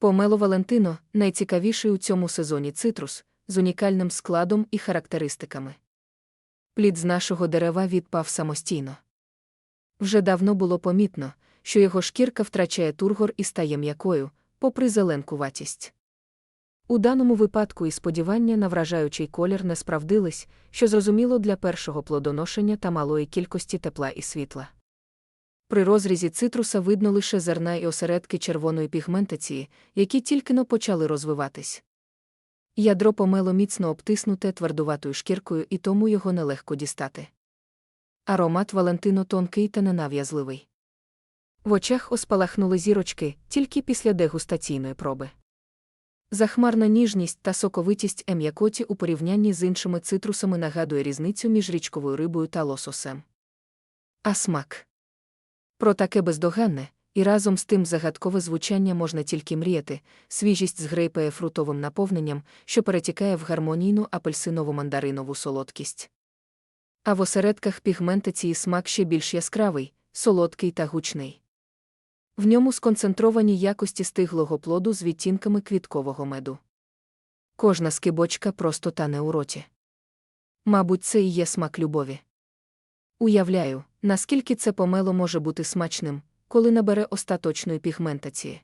Помело Валентино найцікавіший у цьому сезоні цитрус з унікальним складом і характеристиками. Плід з нашого дерева відпав самостійно. Вже давно було помітно, що його шкірка втрачає тургор і стає м'якою, попри зеленкуватість. У даному випадку і сподівання на вражаючий колір не справдились, що зрозуміло для першого плодоношення та малої кількості тепла і світла. При розрізі цитруса видно лише зерна і осередки червоної пігментації, які тільки но почали розвиватись. Ядро помело міцно обтиснуте твердуватою шкіркою і тому його нелегко дістати. Аромат Валентино тонкий та ненав'язливий. В очах оспалахнули зірочки тільки після дегустаційної проби. Захмарна ніжність та соковитість ем'якоті у порівнянні з іншими цитрусами нагадує різницю між річковою рибою та лососем. А смак. Про таке бездоганне, і разом з тим загадкове звучання можна тільки мріяти, свіжість з грейпає фрутовим наповненням, що перетікає в гармонійну апельсинову мандаринову солодкість. А в осередках пігментації смак ще більш яскравий, солодкий та гучний. В ньому сконцентровані якості стиглого плоду з відтінками квіткового меду. Кожна скибочка просто тане у роті. Мабуть, це і є смак любові. Уявляю, наскільки це помело може бути смачним, коли набере остаточної пігментації.